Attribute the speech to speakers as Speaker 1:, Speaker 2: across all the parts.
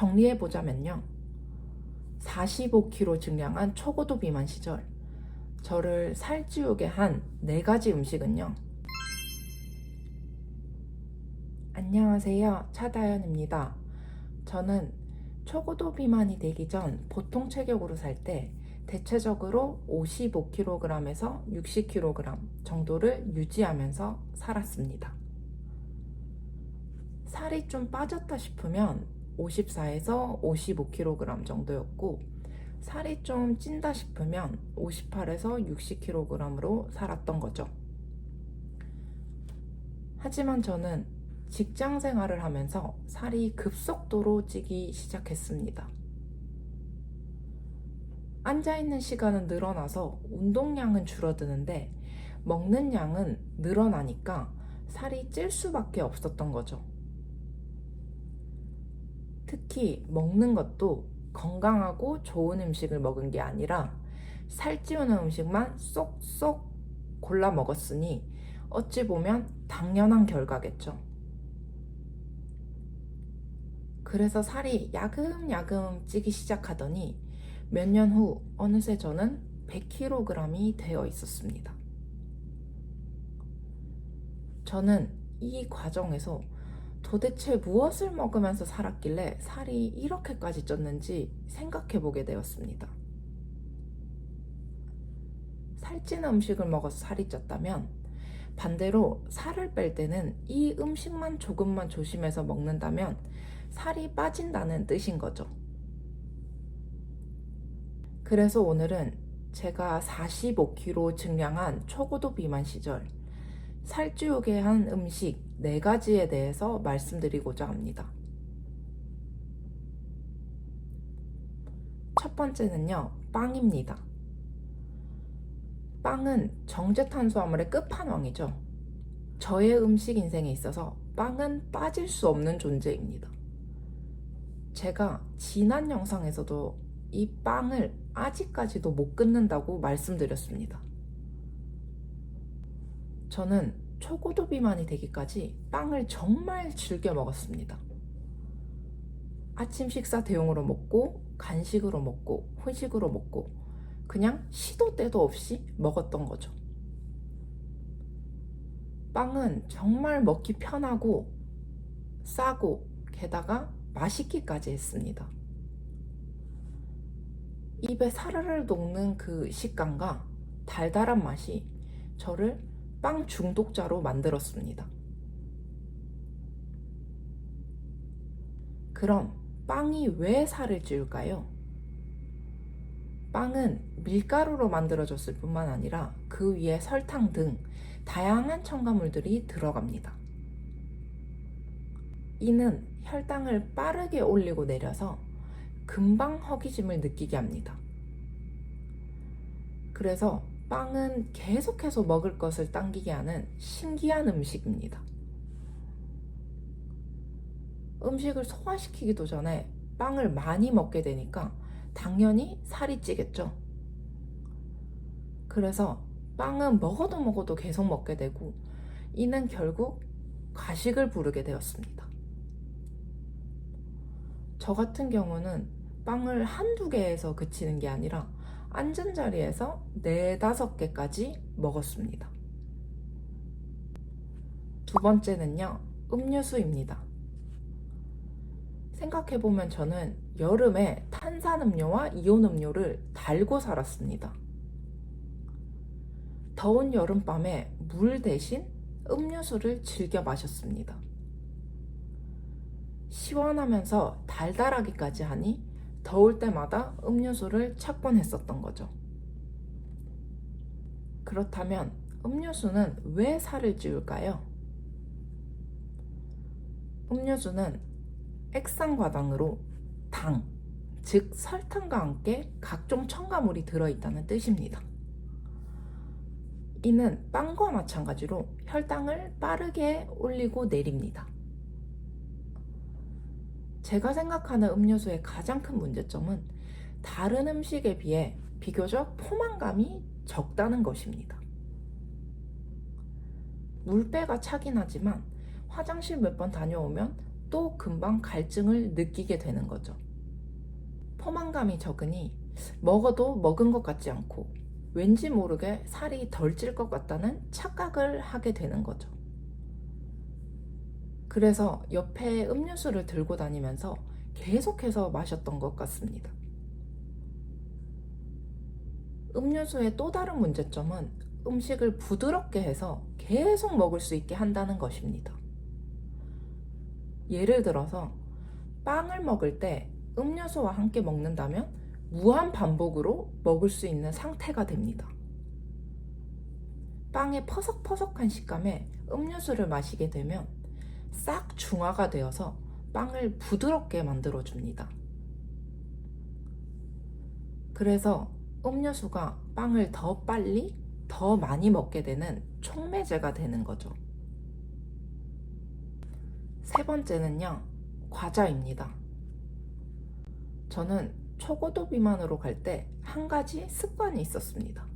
Speaker 1: 정리해보자면요. 45kg 증량한 초고도 비만 시절, 저를 살찌우게 한 네 가지 음식은요. 안녕하세요. 차다연입니다. 저는 초고도 비만이 되기 전 보통 체격으로 살 때 대체적으로 55kg에서 60kg 정도를 유지하면서 살았습니다. 살이 좀 빠졌다 싶으면 54에서 55kg 정도였고, 살이 좀 찐다 싶으면 58에서 60kg으로 살았던 거죠. 하지만 저는 직장 생활을 하면서 살이 급속도로 찌기 시작했습니다. 앉아있는 시간은 늘어나서 운동량은 줄어드는데 먹는 양은 늘어나니까 살이 찔 수밖에 없었던 거죠. 특히 먹는 것도 건강하고 좋은 음식을 먹은 게 아니라 살찌우는 음식만 쏙쏙 골라 먹었으니 어찌 보면 당연한 결과겠죠. 그래서 살이 야금야금 찌기 시작하더니 몇 년 후 어느새 저는 100kg이 되어 있었습니다. 저는 이 과정에서 도대체 무엇을 먹으면서 살았길래 살이 이렇게까지 쪘는지 생각해 보게 되었습니다. 살찌는 음식을 먹어서 살이 쪘다면 반대로 살을 뺄 때는 이 음식만 조금만 조심해서 먹는다면 살이 빠진다는 뜻인 거죠. 그래서 오늘은 제가 45kg 증량한 초고도 비만 시절 살찌우게 한 음식 4가지에 대해서 말씀드리고자 합니다. 첫 번째는요, 빵입니다. 빵은 정제 탄수화물의 끝판왕이죠. 저의 음식 인생에 있어서 빵은 빠질 수 없는 존재입니다. 제가 지난 영상에서도 이 빵을 아직까지도 못 끊는다고 말씀드렸습니다. 저는 초고도 비만이 되기까지 빵을 정말 즐겨 먹었습니다. 아침 식사 대용으로 먹고, 간식으로 먹고, 후식으로 먹고, 그냥 시도 때도 없이 먹었던 거죠. 빵은 정말 먹기 편하고, 싸고, 게다가 맛있기까지 했습니다. 입에 사르르 녹는 그 식감과 달달한 맛이 저를 빵 중독자로 만들었습니다. 그럼 빵이 왜 살을 찌울까요? 빵은 밀가루로 만들어졌을 뿐만 아니라 그 위에 설탕 등 다양한 첨가물들이 들어갑니다. 이는 혈당을 빠르게 올리고 내려서 금방 허기짐을 느끼게 합니다. 그래서 빵은 계속해서 먹을 것을 당기게 하는 신기한 음식입니다. 음식을 소화시키기도 전에 빵을 많이 먹게 되니까 당연히 살이 찌겠죠. 그래서 빵은 먹어도 먹어도 계속 먹게 되고 이는 결국 가식을 부르게 되었습니다. 저 같은 경우는 빵을 한두 개에서 그치는 게 아니라 앉은 자리에서 네다섯 개까지 먹었습니다. 두 번째는요, 음료수입니다. 생각해보면 저는 여름에 탄산음료와 이온음료를 달고 살았습니다. 더운 여름밤에 물 대신 음료수를 즐겨 마셨습니다. 시원하면서 달달하기까지 하니 더울 때마다 음료수를 찾곤 했었던 거죠. 그렇다면 음료수는 왜 살을 찌울까요? 음료수는 액상과당으로 당, 즉 설탕과 함께 각종 첨가물이 들어있다는 뜻입니다. 이는 빵과 마찬가지로 혈당을 빠르게 올리고 내립니다. 제가 생각하는 음료수의 가장 큰 문제점은 다른 음식에 비해 비교적 포만감이 적다는 것입니다. 물배가 차긴 하지만 화장실 몇 번 다녀오면 또 금방 갈증을 느끼게 되는 거죠. 포만감이 적으니 먹어도 먹은 것 같지 않고 왠지 모르게 살이 덜 찔 것 같다는 착각을 하게 되는 거죠. 그래서 옆에 음료수를 들고 다니면서 계속해서 마셨던 것 같습니다. 음료수의 또 다른 문제점은 음식을 부드럽게 해서 계속 먹을 수 있게 한다는 것입니다. 예를 들어서 빵을 먹을 때 음료수와 함께 먹는다면 무한 반복으로 먹을 수 있는 상태가 됩니다. 빵의 퍼석퍼석한 식감에 음료수를 마시게 되면 싹 중화가 되어서 빵을 부드럽게 만들어 줍니다. 그래서 음료수가 빵을 더 빨리, 더 많이 먹게 되는 촉매제가 되는 거죠. 세 번째는요, 과자입니다. 저는 초고도 비만으로 갈 때 한 가지 습관이 있었습니다.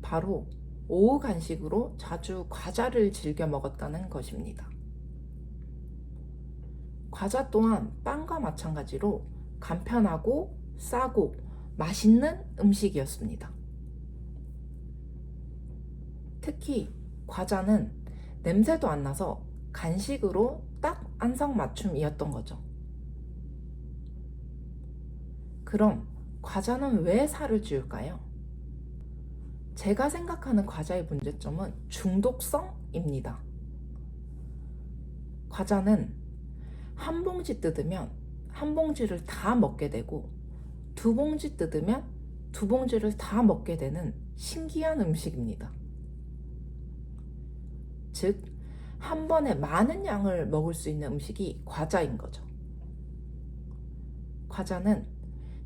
Speaker 1: 바로 오후 간식으로 자주 과자를 즐겨 먹었다는 것입니다. 과자 또한 빵과 마찬가지로 간편하고 싸고 맛있는 음식이었습니다. 특히 과자는 냄새도 안 나서 간식으로 딱 안성맞춤이었던 거죠. 그럼 과자는 왜 살을 찌울까요? 제가 생각하는 과자의 문제점은 중독성입니다. 과자는 한 봉지 뜯으면 한 봉지를 다 먹게 되고 두 봉지 뜯으면 두 봉지를 다 먹게 되는 신기한 음식입니다. 즉, 한 번에 많은 양을 먹을 수 있는 음식이 과자인 거죠. 과자는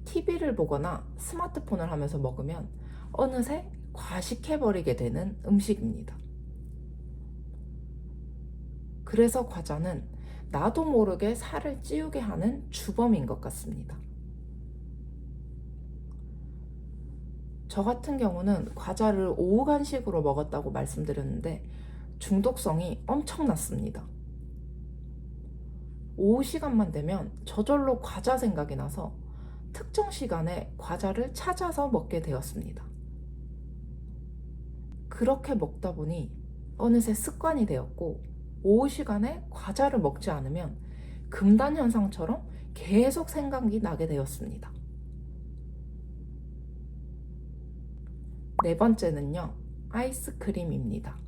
Speaker 1: TV를 보거나 스마트폰을 하면서 먹으면 어느새 과식해버리게 되는 음식입니다. 그래서 과자는 나도 모르게 살을 찌우게 하는 주범인 것 같습니다. 저 같은 경우는 과자를 오후 간식으로 먹었다고 말씀드렸는데 중독성이 엄청났습니다. 오후 시간만 되면 저절로 과자 생각이 나서 특정 시간에 과자를 찾아서 먹게 되었습니다. 그렇게 먹다 보니 어느새 습관이 되었고 오후 시간에 과자를 먹지 않으면 금단 현상처럼 계속 생각이 나게 되었습니다. 네 번째는요, 아이스크림입니다.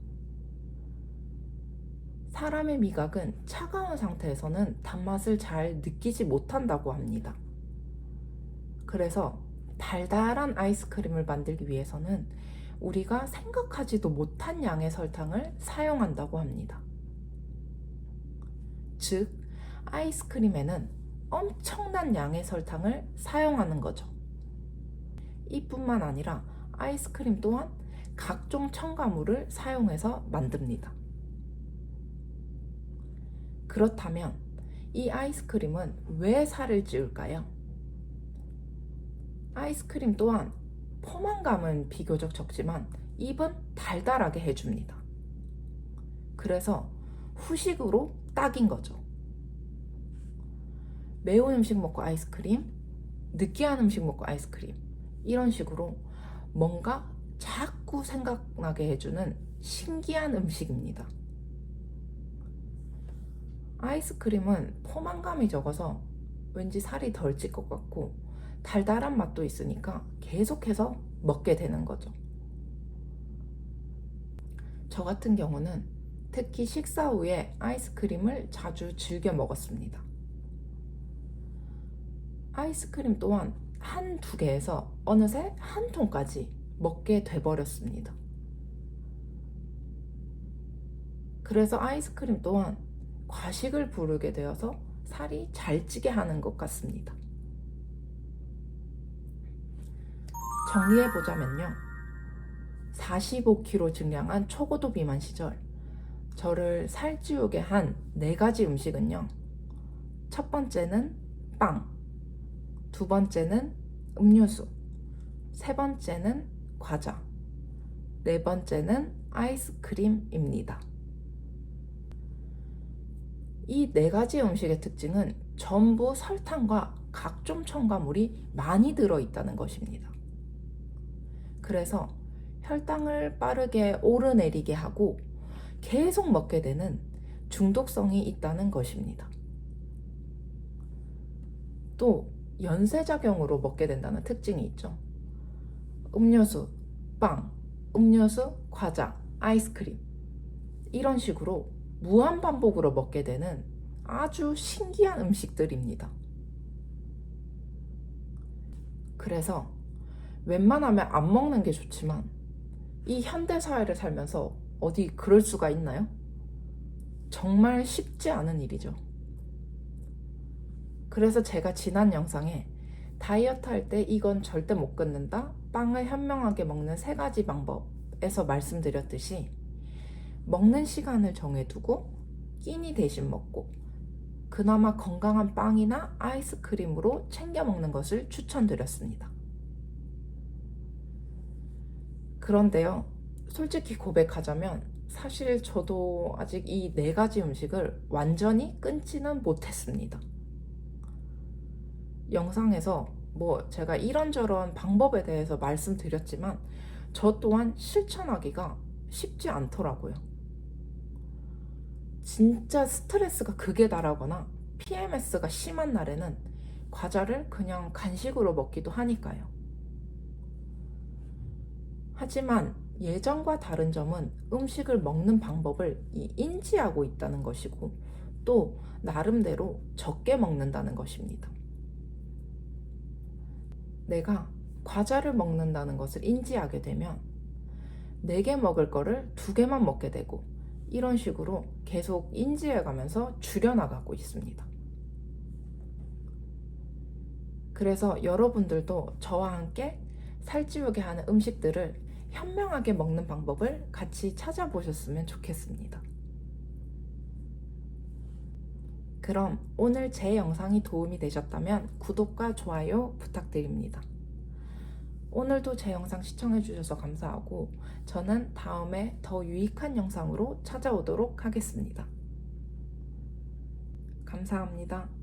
Speaker 1: 사람의 미각은 차가운 상태에서는 단맛을 잘 느끼지 못한다고 합니다. 그래서 달달한 아이스크림을 만들기 위해서는 우리가 생각하지도 못한 양의 설탕을 사용한다고 합니다. 즉, 아이스크림에는 엄청난 양의 설탕을 사용하는 거죠. 이뿐만 아니라 아이스크림 또한 각종 첨가물을 사용해서 만듭니다. 그렇다면 이 아이스크림은 왜 살을 찌울까요? 아이스크림 또한 포만감은 비교적 적지만 입은 달달하게 해줍니다. 그래서 후식으로 딱인 거죠. 매운 음식 먹고 아이스크림, 느끼한 음식 먹고 아이스크림, 이런 식으로 뭔가 자꾸 생각나게 해주는 신기한 음식입니다. 아이스크림은 포만감이 적어서 왠지 살이 덜 찔 것 같고 달달한 맛도 있으니까 계속해서 먹게 되는 거죠. 저 같은 경우는 특히 식사 후에 아이스크림을 자주 즐겨 먹었습니다. 아이스크림 또한 한 두 개에서 어느새 한 통까지 먹게 돼버렸습니다. 그래서 아이스크림 또한 과식을 부르게 되어서 살이 잘 찌게 하는 것 같습니다. 정리해보자면요. 45kg 증량한 초고도 비만 시절, 저를 살찌우게 한 네 가지 음식은요. 첫 번째는 빵, 두 번째는 음료수, 세 번째는 과자, 네 번째는 아이스크림입니다. 이 네 가지 음식의 특징은 전부 설탕과 각종 첨가물이 많이 들어있다는 것입니다. 그래서 혈당을 빠르게 오르내리게 하고 계속 먹게 되는 중독성이 있다는 것입니다. 또 연쇄작용으로 먹게 된다는 특징이 있죠. 음료수, 빵, 음료수, 과자, 아이스크림 이런 식으로 무한 반복으로 먹게 되는 아주 신기한 음식들입니다. 그래서 웬만하면 안 먹는 게 좋지만 이 현대 사회를 살면서 어디 그럴 수가 있나요? 정말 쉽지 않은 일이죠. 그래서 제가 지난 영상에 다이어트 할 때 이건 절대 못 끊는다. 빵을 현명하게 먹는 세 가지 방법에서 말씀드렸듯이 먹는 시간을 정해두고 끼니 대신 먹고 그나마 건강한 빵이나 아이스크림으로 챙겨 먹는 것을 추천드렸습니다. 그런데요, 솔직히 고백하자면 사실 저도 아직 이 네 가지 음식을 완전히 끊지는 못했습니다. 영상에서 뭐 제가 이런저런 방법에 대해서 말씀드렸지만 저 또한 실천하기가 쉽지 않더라고요. 진짜 스트레스가 극에 달하거나 PMS가 심한 날에는 과자를 그냥 간식으로 먹기도 하니까요. 하지만 예전과 다른 점은 음식을 먹는 방법을 이 인지하고 있다는 것이고 또 나름대로 적게 먹는다는 것입니다. 내가 과자를 먹는다는 것을 인지하게 되면 4개 먹을 거를 2개만 먹게 되고 이런 식으로 계속 인지해 가면서 줄여나가고 있습니다. 그래서 여러분들도 저와 함께 살찌우게 하는 음식들을 현명하게 먹는 방법을 같이 찾아보셨으면 좋겠습니다. 그럼 오늘 제 영상이 도움이 되셨다면 구독과 좋아요 부탁드립니다. 오늘도 제 영상 시청해주셔서 감사하고 저는 다음에 더 유익한 영상으로 찾아오도록 하겠습니다. 감사합니다.